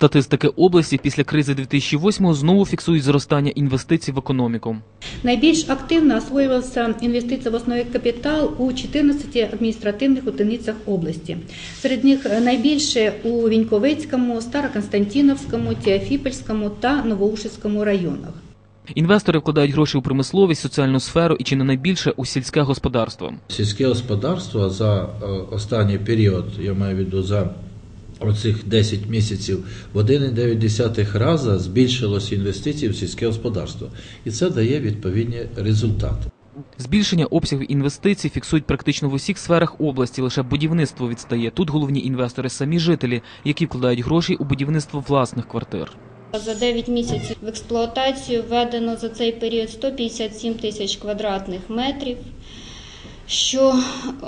Статистики області після кризи 2008 знову фіксують зростання інвестицій в економіку. Найбільш активно освоювався інвестиції в основний капітал у 14 адміністративних одиницях області. Серед них найбільше у Віньковицькому, Староконстантіновському, Тіафіпольському та Новоушицькому районах. Інвестори вкладають гроші у промисловість, соціальну сферу і чи не найбільше у сільське господарство. Сільське господарство за е, останній період, я маю в за оцих 10 місяців, в 1,9 рази збільшилось інвестиції в сільське господарство. І це дає відповідні результати. Збільшення обсягів інвестицій фіксують практично в усіх сферах області. Лише будівництво відстає. Тут головні інвестори самі жителі, які вкладають гроші у будівництво власних квартир. За 9 місяців в експлуатацію введено за цей період 157 тисяч квадратних метрів, що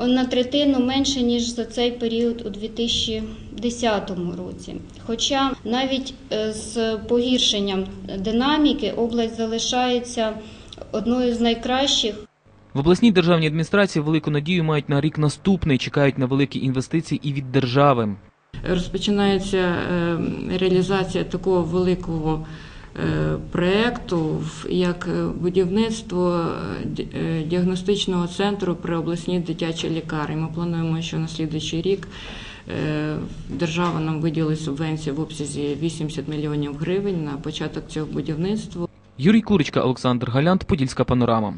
на третину менше, ніж за цей період у 2010 році. Хоча навіть е, з погіршенням динаміки область залишається одною з найкращих В обласній державній адміністрації велику надію мають на рік наступний, чекають на великі інвестиції і від держави. розпочинається е, реалізація такого великого проєкту, в- як е, будівництво е, ді- е, діагностичного центру при обласній дитячій лікарні. Ми плануємо, що на слідуючий рік е, держава нам виділить субвенцію в обсязі 80 мільйонів гривень на початок цього будівництва. Юрій Курочка, Олександр Галянт, Подільська панорама.